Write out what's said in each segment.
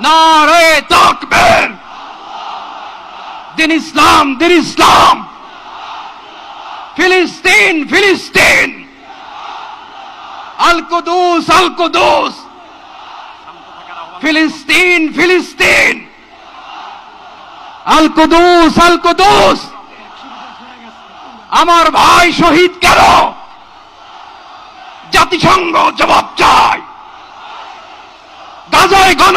নারে তাকবীর। দিন ইসলাম দিন ইসলাম। ফিলিস্তিন ফিলিস্তিন। আল কুদুস আল কুদুস। ফিলিস্তিন ফিলিস্তিন। আল কুদুস আল কুদুস। আমার ভাই শহীদ কেন? জাতিসংঘ জবাব চায়। গাজায় কেন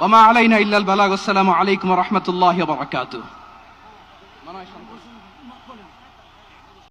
ওমা আলাইনা ইল্লাল বালাগ আসসালামু আলাইকুম রহমতুল্লাহ বারাকাতু মনে হয়